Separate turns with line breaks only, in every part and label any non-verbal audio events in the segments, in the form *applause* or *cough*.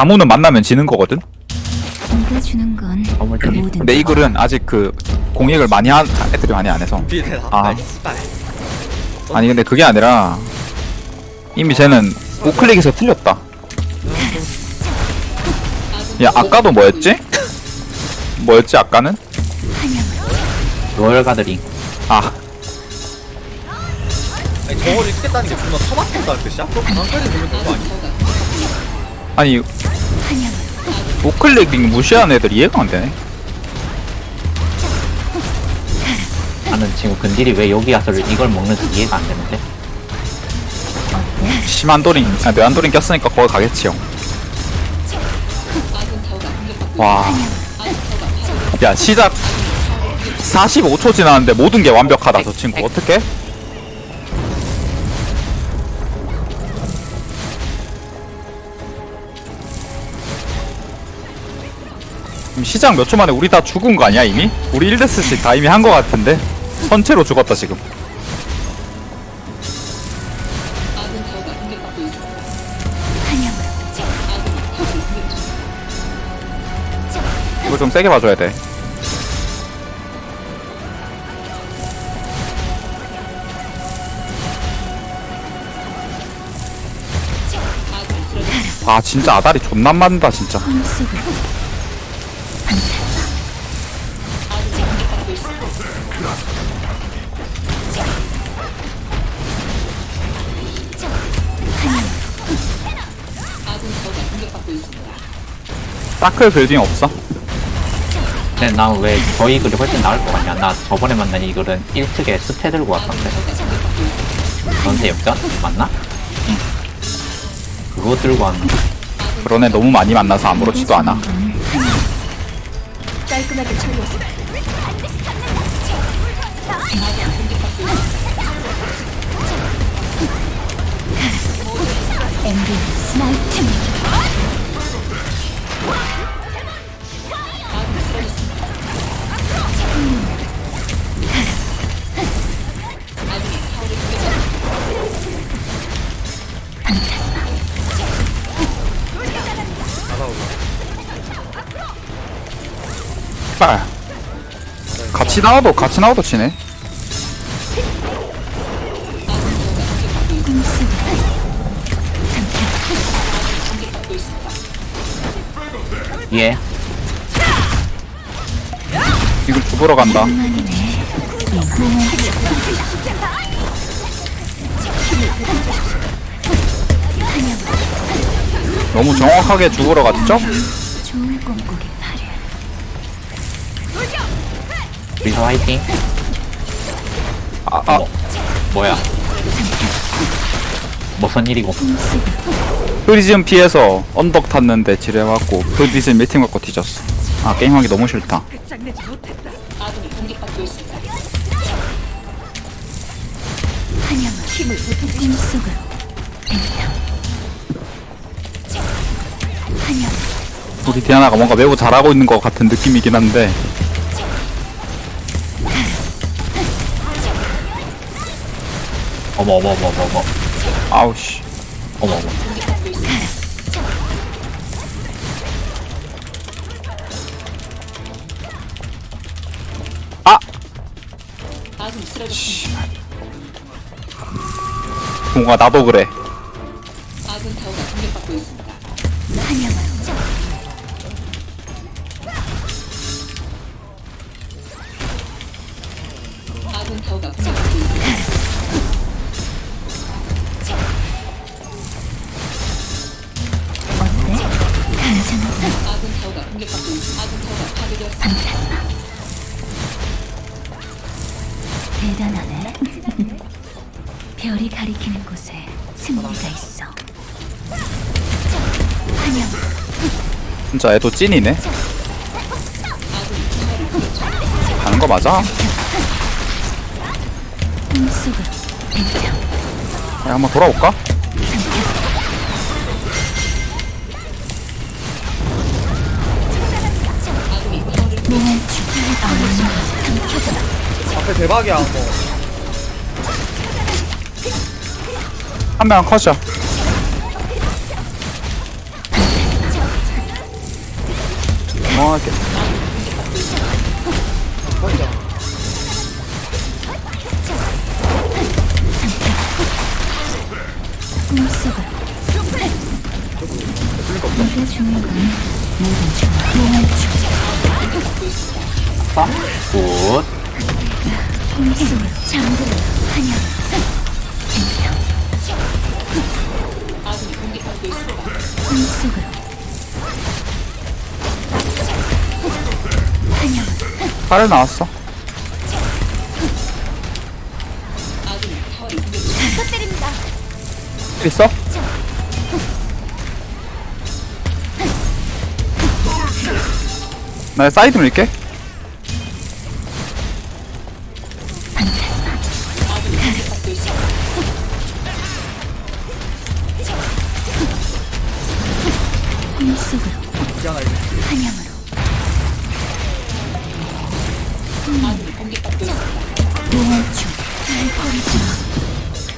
아무는 만나면 지는 거거든.
네가 주는 건
어머,
그
저기.
모든
근데 이 글은 아직 그 공익을 많이 한 애들이 많이 안 해서. 아.
아.
아니 근데 그게 아니라 이미 쟤는 우클릭에서 틀렸다. 야 아까도 뭐였지? 뭐였지 아까는?
로열 가드링.
아
아니 저거를 찍겠다는 게 존나 터맞겠다는 뜻이야? 그럼 방까지 되면 되는 거 아니야?
아니 우클릭 무시하는 애들 이해가 안 되네.
나는 지금 근딜이 왜 여기 와서 이걸 먹는지 이해가 안 되는데.
심한도링 아 뇌한도링 꼈으니까 거기 가겠지 형. 와. 야 시작 45초 지났는데 모든 게 완벽하다 저 친구 어떻게? 시작 몇 초 만에 우리 다 죽은 거 아니야 이미? 우리 1데스씩 다 이미 한 거 같은데? 선체로 죽었다 지금. 이거 좀 세게 봐줘야 돼. 아 진짜 아다리 존나 맞는다 진짜 사클 빌딩 없어?
근데 난왜 저희 글이 훨씬 나을 것 같냐. 나 저번에 만난 이 글은 1특에 스페 들고 왔던데. 전세 역전? 맞나? 응. 그거 들고 왔는데.
그런 애 너무 많이 만나서 아무렇지도 않아
깔끔하게 처리했어 엠비 스나이
트빨 같이 나와도 같이 나와도 치네
예.
이걸 죽으러 간다 너무 정확하게 죽으러 갔죠?
리서 화이팅.
아, 아
어머. 뭐야. 무슨 일이고.
프리즘 피해서 언덕 탔는데 지뢰맞고 프리즘 미팅 갖고 뒤졌어 아 게임하기 너무 싫다 우리 디아나가 뭔가 매우 잘하고 있는 것 같은 느낌이긴 한데
어머, 어머, 어머, 어머, 어머.
아우씨
어머, 어머.
아! 뭔가 나도 그래
환영은 어때?
진짜 애도 찐이네 가는 거 맞아? 야, 한번 돌아올까?
앞에 대박이야 뭐.
한 명 컷이야 당황할게.
꿈속을.
아, 굿.
공속으로
팔에 나왔어. 있어? 나 사이드 밀게.
속으로.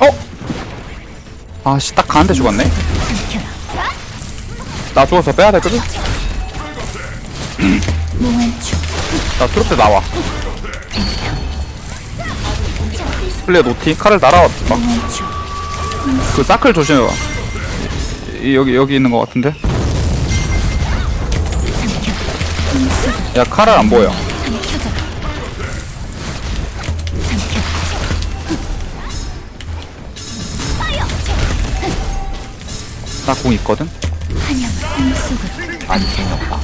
어? 아씨 딱 가는데 죽었네? 나 죽어서 빼야 되거든? 나 트로트 나와. 플레이 노티 칼을 날아왔다. 그 사클 조심해봐 이- 여기 여기 있는 것 같은데? 야 칼을 안 보여 나공 있거든
꿈속으로
많이 재미없다.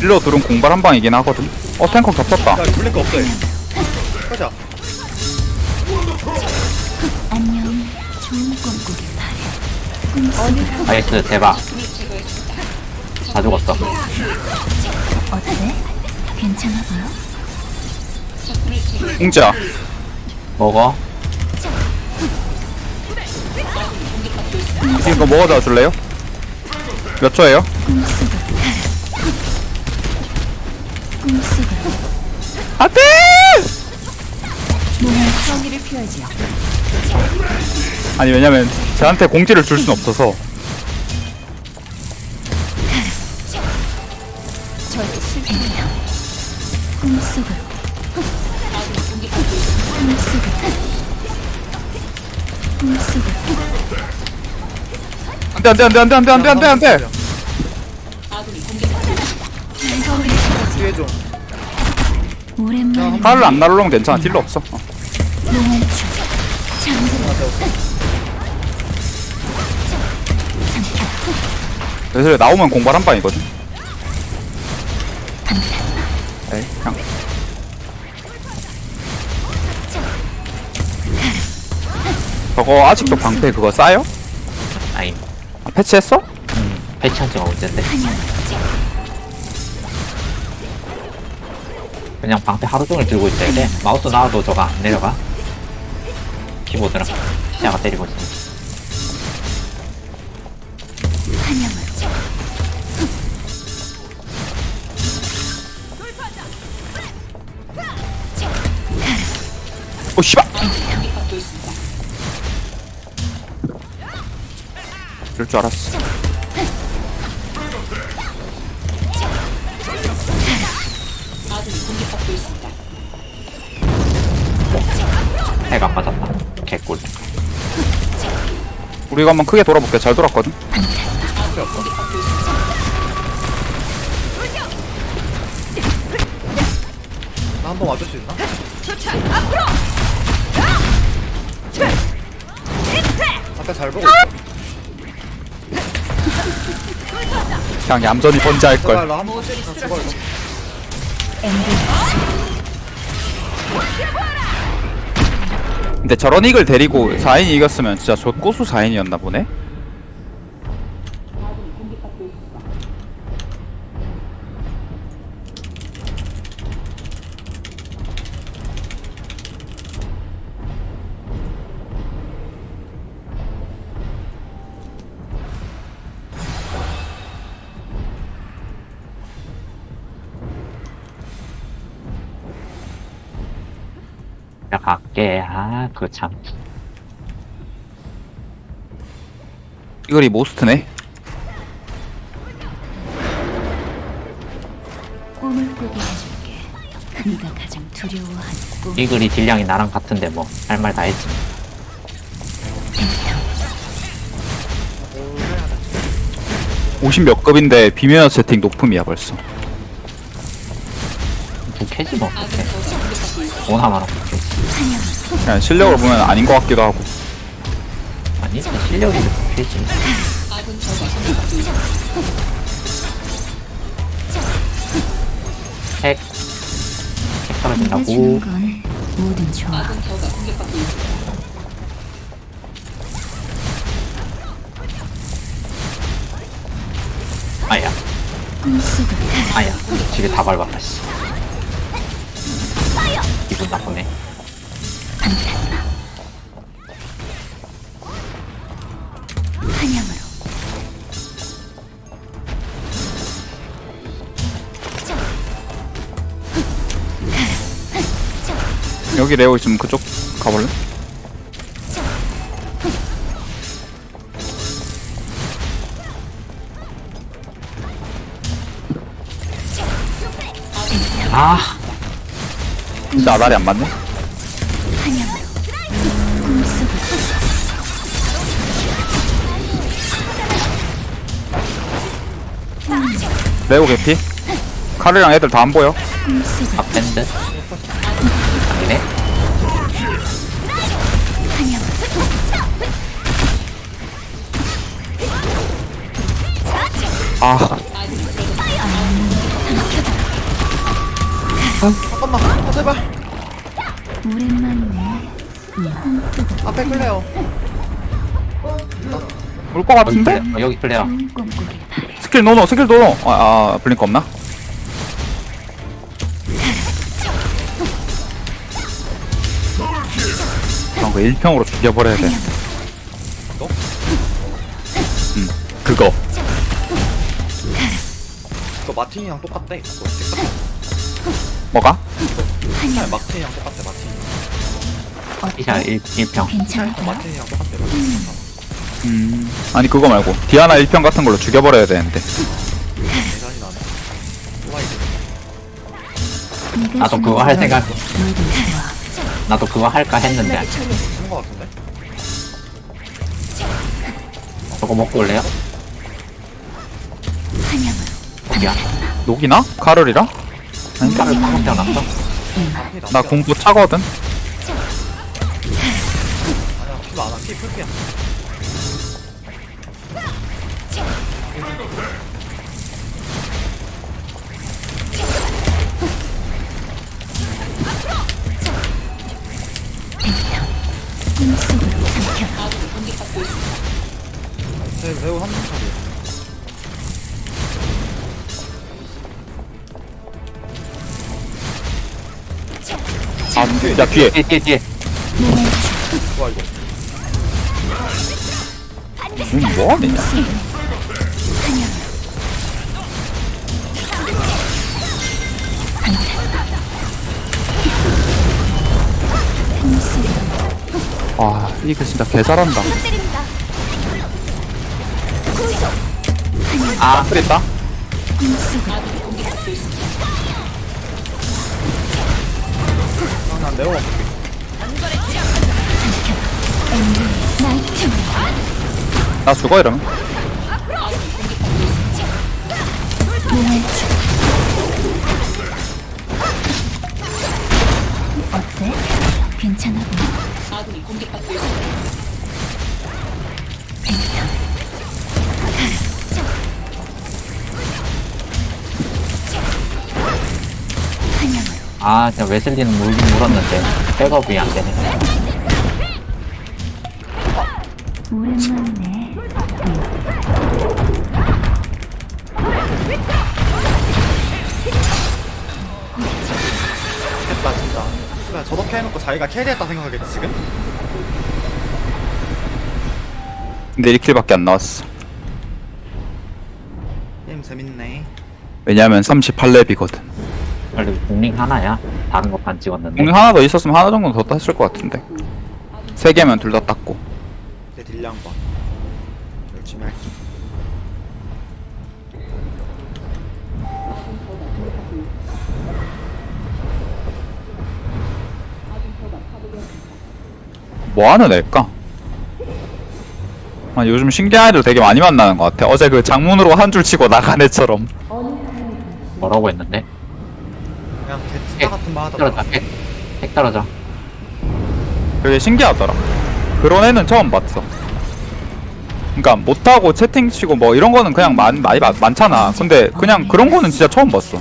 일로 들은 공발 한 방이긴 하거든 어 탱커 겹쳤다
야 불릴 거 없어. 얘. 꺼자.
안녕 좋은 꿈 꾸길 바래
나이스, 대박. 다 죽었어.
어때? 괜찮아 보여?
공짜
먹어
지금 거 먹어다 줄래요? 몇 초예요? 안돼! 아니 왜냐면 저한테 공지를 줄 순 없어서 안돼 안돼 안돼 안돼 안돼 안돼 안돼 안돼.
뒤에 좀.
오랜만에
칼을 안 날르면 괜찮아. 딜러 없어. 어.
몽환추 잠들어
그래서 나오면 공발 한 방이거든 저거 아직도 방패 그거 싸요?
아임.
아, 패치했어?
음, 패치한 지가 언젠데. 그냥 방패 하루 종일 들고 있어야 돼. 마우스 나와도 저거 안 내려가. 키보드랑 시야가 때리고 있어.
줄 알았어
해가 안 맞았다. 개꿀.
우리가 한번 크게 돌아볼게 잘 돌았거든
나 한 번 와줄 수 있나? 아까 잘 보고 있어.
그냥 얌전히 번지할 걸
제발 나한 번. 아, 제발.
근데 저런 이글 데리고 4인 이겼으면 진짜 저 고수 4인이었나 보네
야, 갈게. 아, 그 참.
이글이 모스트네
꿈을 꾸게 해줄게. 네가 가장 두려워하는 꿈.
이글이 딜량이 나랑 같은데 뭐 할 말 다 했지
50 몇 급인데 비밀 세팅 높음이야 벌써
부캐지 뭐 부캐 오나마랑 부캐지
그냥 실력을 보면 아닌 것 같기도 하고.
아니 실력이 부캐지. 핵. 핵 떨어진다고.
주는 건 뭐든 좋아.
아야. 아야. 집에 다 밟았다 씨 기분 나쁘네
한양으로.
여기 레오 있으면 그쪽 가볼래?
아
진짜 아다리 안 맞네? 레오 개피 카르랑 애들 다 안 보여.
앞밴드 아니네
아
제발
오랜만이네.
앞에 끌래요
올것
여기
같은데?
플레- 어, 여기 플레어
꿈 꿈꾸길 바래.
스킬 노노 스킬 노노 아, 아 블링크 없나? 그런 거 1평으로 죽여버려야 돼
너?
응 그거
너 마틴이랑 똑같대 그거
뭐가?
아니, 마틴이랑 똑같아
피샤 1, 1평
괜찮을까?
마틴이랑 똑같아 마틴이랑
음 아니 그거 말고. 디아나 1평 같은 걸로 죽여버려야 되는데.
대단히 나네.
나도 그거
할건
생각. 나도 그거 할까 했는데.
쓰는 거 같은데?
저거 먹고 올래요? 거기야?
녹이나? 카를이 랑?
팔을 방금 태어났어?
앞에
나 공도 차거든
아니야 피 많아 피 풀피야. 제 매우 한번 차례
아 야 뒤에
뒤에. 뒤에 뒤에
몸을
좋아 이거?
음, 뭐 하냐 아 이게 진짜 개 잘한다.
아
그랬다?
난 아플게
나이트.
나 죽어 이러면.
어때? 괜찮아 보여.
아, 진짜 웨슬리는 물긴 물었는데 백업이 안 되네.
오랜만이네.
됐다 진짜 그냥 저렇게 해놓고 자기가 캐리했다 생각하겠지 지금?
근데 1킬밖에 안 나왔어
게임 재밌네
왜냐면 38렙이거든
원래 국링 하나야. 다른 것만 찍었는데.
공이 하나 더 있었으면 하나 정도 더 땄을 것 같은데 세 개면 둘 다 땄고
내 딜량 봐 열심히 할게
뭐 하는 애일까? 아, 요즘 신기한 애들 되게 많이 만나는 것 같아. 어제 그 장문으로 한 줄 치고 나간 애처럼.
뭐라고 했는데?
개투다 같은 말 하다가
떨어져 핵, 핵 떨어져
되게 신기하더라. 그런 애는 처음 봤어. 그니까 못하고 채팅 치고 뭐 이런 거는 그냥 많, 많이 많- 많잖아. 근데 그냥 그런 거는 진짜 처음 봤어.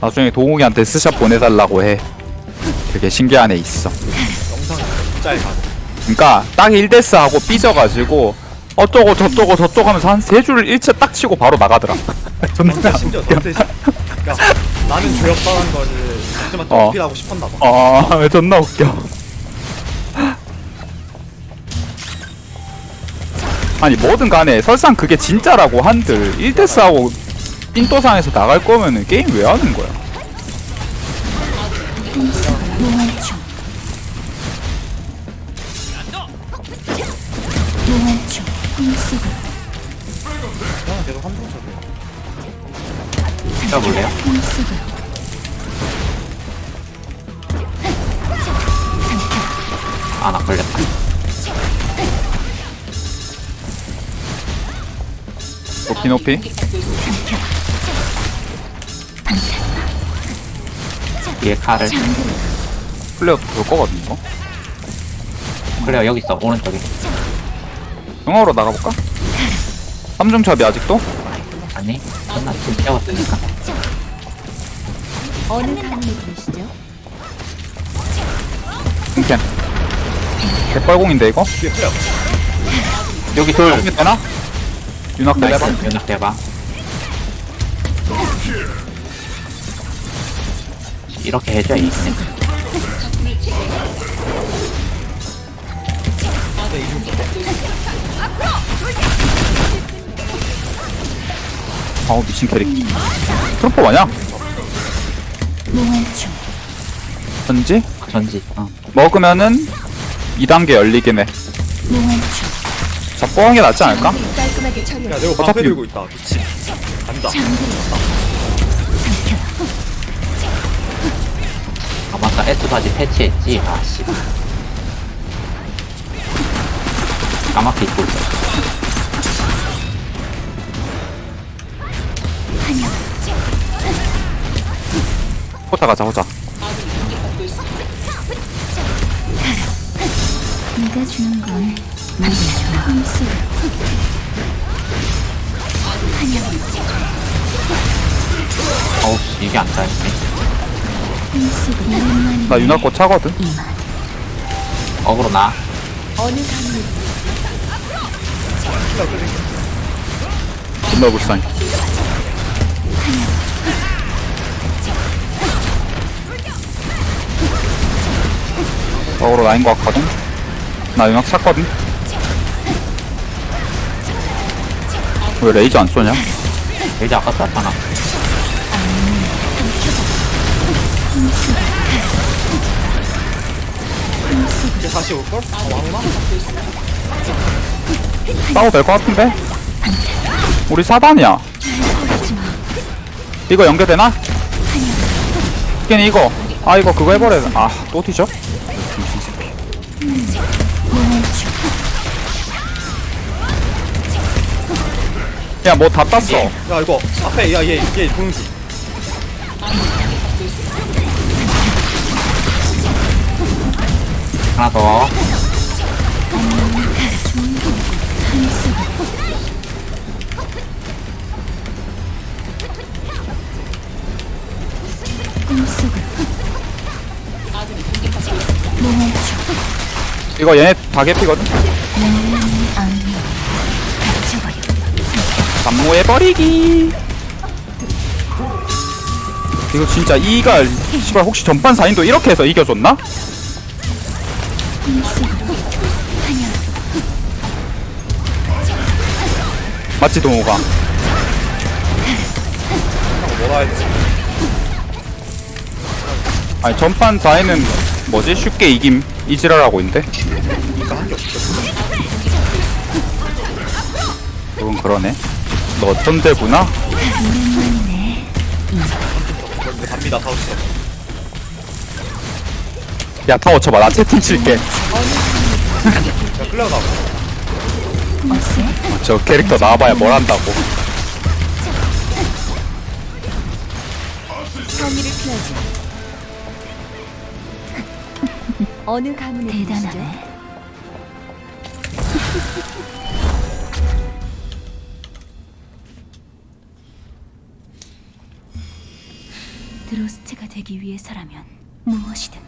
나중에 동욱이한테 스샷 보내달라고 해. 되게 신기한 애 있어. 그니까 딱 1데스 하고 삐져가지고 어쩌고 저쩌고 저쩌고 하면서 한 세줄 일체 딱 치고 바로 나가더라. *laughs* 존나
심지어 심 그러니까 나는 죄없다는 거를 하지만 또
어.
어필하고 싶었나 봐
어, 존나 웃겨. 아니, 뭐든 간에 설상 그게 진짜라고 한들 1대4하고 삔또상에서 나갈 거면은 게임 왜 하는 거야?
꿈속을
아나 걸렸다
높이 높이.
뒤에 칼을
플레어 볼 거거든, 이거.
그래요 여기 있어 오른쪽에
영화로 나가볼까? 삼중첩이 아직도?
아니 끝나 지금 뛰어왔으니까
어느 강을 부르시죠?
킹캔. 개뻘공인데, 이거?
여기 둘
이게 되나? 윤학
나이스
대박.
연락 대박 이렇게 해줘야 이기네
아우, 미친 캐릭. 트로퍼 마냐?
무한충
현지?
전지 어.
먹으면은 2단계 열리긴 해. 잡고 게 낫지 않을까?
깔끔하게 처리
야 내가
어차피-
방패 들고 있다 미친 간다
아 맞다 S바지 패치했지 아씨 까맣게 입고 있어
호자 가자, 호자.
네가 주는 건 내가 주는 꿈속
어우 씨, 이게 안 닿네
오랜만에
나 윤학 거 차거든?
어그로 나
어느 강을
존나 불쌍해. 어그로 나인 것 같거든? 나 윤학 찼거든? 왜 레이저 안 쏘냐?
이제 아까 쐈잖아
이제 다시 올걸? 아 왕나?
싸워도 될 것 같은데? 우리 4단이야. 이거 연결되나? 이게 이거. 아, 이거 그거 해버려. 아, 또 뒤져? 야, 뭐 다 땄어.
야 이거 앞에 야얘얘 중
하나 더
무한충
이거 얘네 다 개피거든? 감모해버리기. 이거 진짜 이가, 씨발, 혹시 전반 4인도 이렇게 해서 이겨줬나? 맞지, 동호가? 아니, 전판 4인은 뭐지? 쉽게 이김, 이지랄하고 있는데? 그건 그러네 너 천재구나
오랜만이네.
이제 갑니다 사우스
야 타워 쳐봐 나 채팅 칠게
자 끌려가고
어세?
어, 저 캐릭터 나와봐야 뭘 한다고
피하지. 어느 가문의 대단하네. 드로스트가 되기 위해서라면 무엇이든